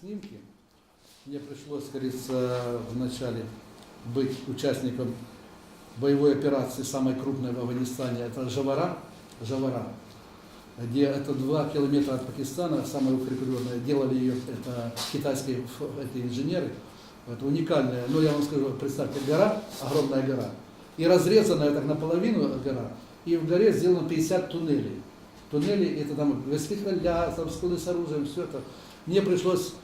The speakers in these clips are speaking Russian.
снимки. Мне пришлось, говорится, вначале быть участником боевой операции, самой крупной в Афганистане. Это Жавара, Жавара, где это два километра от Пакистана, самая укрепленная. Делали ее это китайские эти инженеры. Это уникальная, ну я вам скажу, представьте, гора, огромная гора, и разрезанная так наполовину гора, и в горе сделано 50 туннелей. Туннели, это там вестихаля, там склады с оружием, все это. Мне пришлось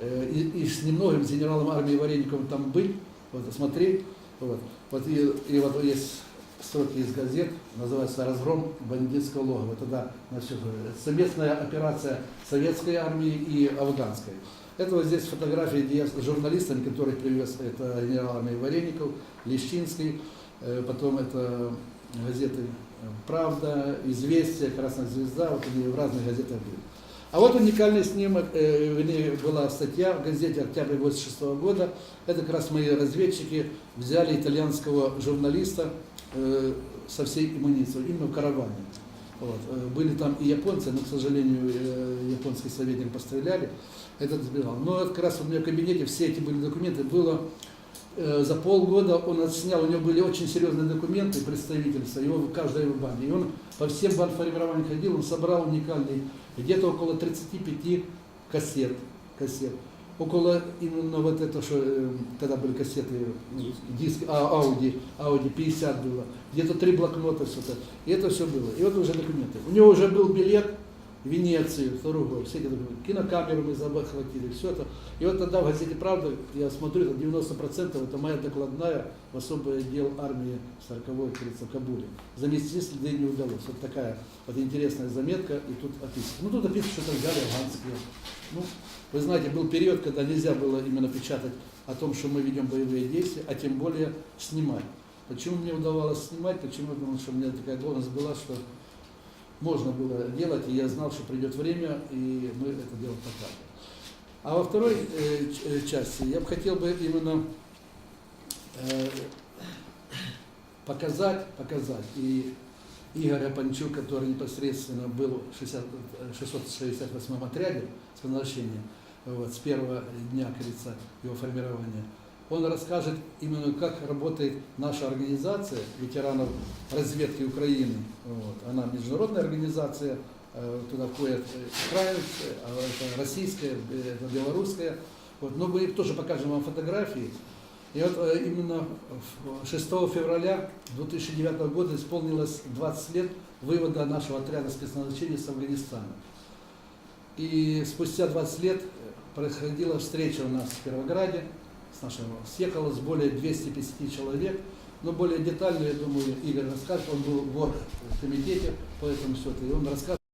и, и с немногим с генералом армии Варениковым там быть, вот, смотреть. Вот, вот и, и вот есть строки из газет, называется «Разгром бандитского логова». Это да, на всё говорю. Это совместная операция советской армии и афганской. Это вот здесь фотографии, где я с журналистами, который привез, это генерал армии Вареников, Лещинский, э, потом это газеты э, «Правда», «Известия», «Красная звезда», вот они в разных газетах были. А вот уникальный снимок, э, вернее, была статья в газете «Октябрь 86 года». Это как раз мои разведчики взяли итальянского журналиста э, со всей имуницией, именно в караване. Вот. Э, Были там и японцы, но, к сожалению, японский советник постреляли. Этот сбежал. Но это как раз у меня в кабинете все эти были документы. Было за полгода он отснял, у него были очень серьезные документы представительства, его в каждой его банде. И он по всем бандформированиям ходил, он собрал уникальный, где-то около 35 кассет, кассет. Около именно вот это, что э, тогда были кассеты, ну, диски, а, Ауди, Ауди 50 было, где-то три блокнота все это. И это все было. И вот уже документы. У него уже был билет Венецию, второй год, все эти. Кинокамеру мы захватили, все это. И вот тогда в газете «Правда», я смотрю, это 90% это моя докладная в особый отдел армии 40-й, говорится, в Кабуле. Заместить следы не удалось. Вот такая вот интересная заметка, и тут описано. Ну, тут описано, что это взяли афганские. Ну, вы знаете, был период, когда нельзя было именно печатать о том, что мы ведем боевые действия, а тем более снимать. Почему мне удавалось снимать? Почему? Потому что у меня такая должность была, что можно было делать, и я знал, что придет время, и мы это дело покажем. А во второй э, э, части я бы хотел бы именно э, показать, показать и Игоря Панчук, который непосредственно был в 60, э, 668 отряде с назначения, вот, с первого дня, говорится, его формирования, он расскажет именно, как работает наша организация ветеранов разведки Украины. Вот. Она международная организация, э, туда входят э, украинцы, а российская, э, белорусская. Вот. Но мы тоже покажем вам фотографии. И вот именно в- 6 февраля 2009 года исполнилось 20 лет вывода нашего отряда спецназначения с Афганистана. И спустя 20 лет происходила встреча у нас в Кировограде, с нашего, съехалось более 250 человек, но более детально, я думаю, Игорь расскажет, он был в комитете по этому счету, и он расскажет,